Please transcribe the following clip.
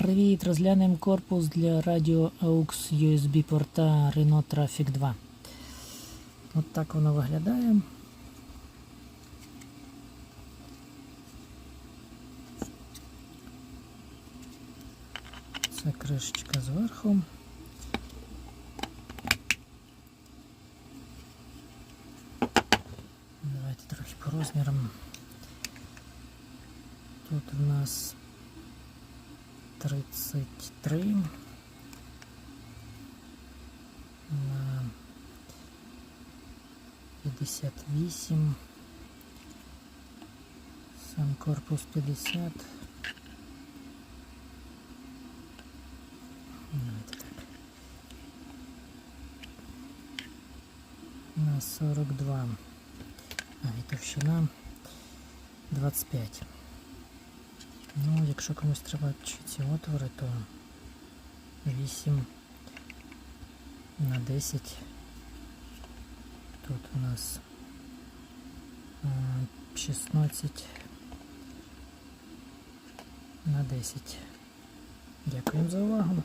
Привіт! Розглянемо корпус для радіо AUX USB порта Renault Traffic 2. От так воно виглядає. Це кришечка зверху. Давайте трохи по розмірам. Тут у нас 33 на 58 сам корпус 50 Давайте так. на 42 а і товщина 25 Ну, якщо комусь треба ці отвори, то 8 на 10. Тут у нас е, 16 на 10. Дякуємо за увагу.